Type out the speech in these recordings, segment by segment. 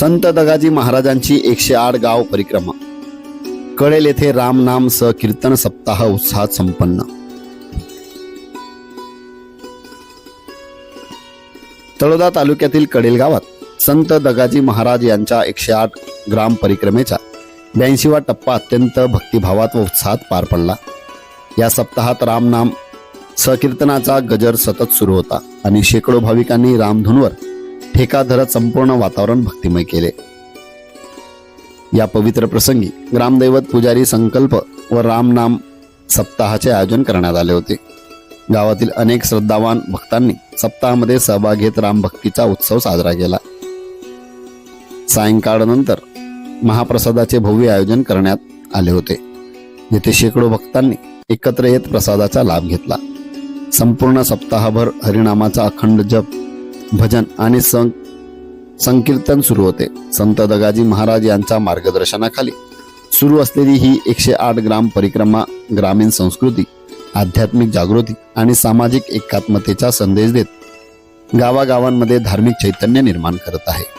संत दगाजी महाराजांची एकशे आठ गाव परिक्रमा. कळेल येथे रामनाम स कीर्तन सप्ताह उत्साहात संपन्न. तळोदा तालुक्यातील कडेल गावात संत दगाजी महाराज यांच्या एकशे आठ ग्राम परिक्रमेचा ब्याऐंशीवा टप्पा अत्यंत भक्तिभावात व उत्साहात पार पडला. या सप्ताहात रामनाम सकीर्तनाचा गजर सतत सुरू होता आणि शेकडो भाविकांनी रामधूनवर ठेका धरत संपूर्ण वातावरण भक्तिमय केले. या पवित्र प्रसंगी ग्रामदैवत पुजारी संकल्प व रामनाम सप्ताहाचे आयोजन करण्यात आले होते. गावातील अनेक श्रद्धावान भक्तांनी सप्ताहामध्ये सहभाग घेत रामभक्तीचा उत्सव साजरा केला. सायंकाळनंतर महाप्रसादाचे भव्य आयोजन करण्यात आले होते. जेथे शेकडो भक्तांनी एकत्र येत प्रसादाचा लाभ घेतला. संपूर्ण सप्ताहभर हरिनामाचा अखंड जप भजन आणि संग संकीर्तन सुरू होते संत दगाजी महाराज यांच्या मार्गदर्शनाखाली सुरू असलेली ही एकशे आठ ग्राम परिक्रमा ग्रामीण संस्कृती आध्यात्मिक जागृती आणि सामाजिक एकात्मतेचा संदेश देत गावागावांमध्ये धार्मिक चैतन्य निर्माण करत आहे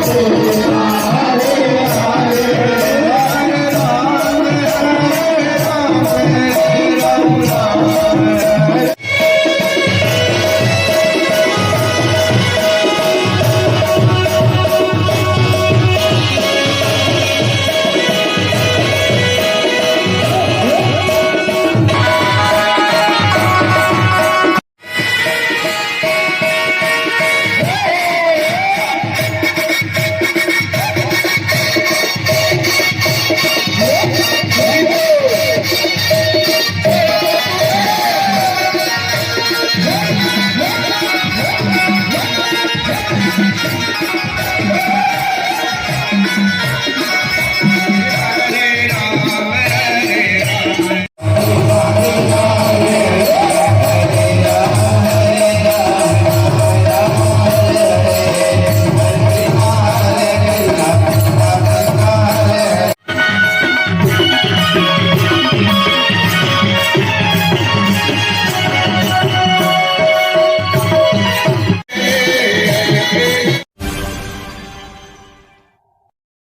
这是我。